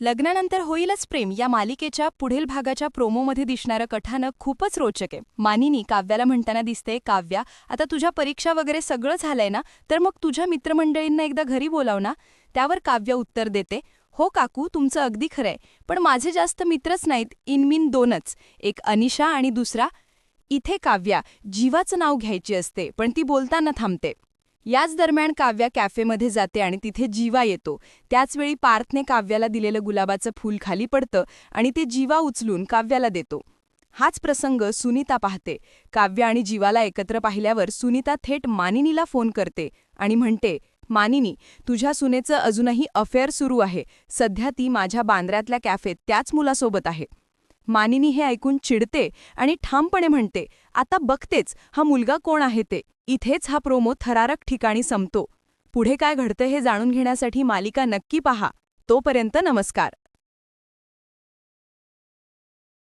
लग्नानंतर होईलच प्रेम. या मालिकेच्या पुढील भागाच्या प्रोमोमध्ये दिसणारं कथानक खूपच रोचक आहे. मानिनी काव्याला म्हणताना दिसते काव्या आता तुझ्या परीक्षा वगैरे सगळं झालंय ना? तर मग तुझ्या मित्रमंडळींना एकदा घरी बोलाव ना? त्यावर काव्य उत्तर देते हो काकू तुमचं अगदी खरंय. पण माझे जास्त मित्रच नाहीत इनमिन दोनच. एक अनिशा आणि दुसरा इथे काव्या जीवाचं नाव घ्यायची असते पण ती बोलताना थांबते. याच दरम्यान काव्या कॅफेमध्ये जाते आणि तिथे जीवा येतो. त्याचवेळी पार्थने काव्याला दिलेलं गुलाबाचं फूल खाली पडतं आणि ते जीवा उचलून काव्याला देतो. हाच प्रसंग सुनीता पाहते. काव्य आणि जीवाला एकत्र पाहिल्यावर सुनीता थेट मानिनीला फोन करते आणि म्हणते मानिनी तुझ्या सुनेचं अजूनही अफेअर सुरू आहे. सध्या ती माझ्या बांद्र्यातल्या कॅफेत त्याच मुलासोबत आहे. मानिनी हे ऐकून चिडते आणि ठामपणे म्हणते आता बघतेच हा मुलगा कोण आहे ते? इथेच हा प्रोमो थरारक ठिकाणी संपतो. पुढे काय घडतं हे जाणून घेण्यासाठी मालिका नक्की पहा. तोपर्यंत नमस्कार.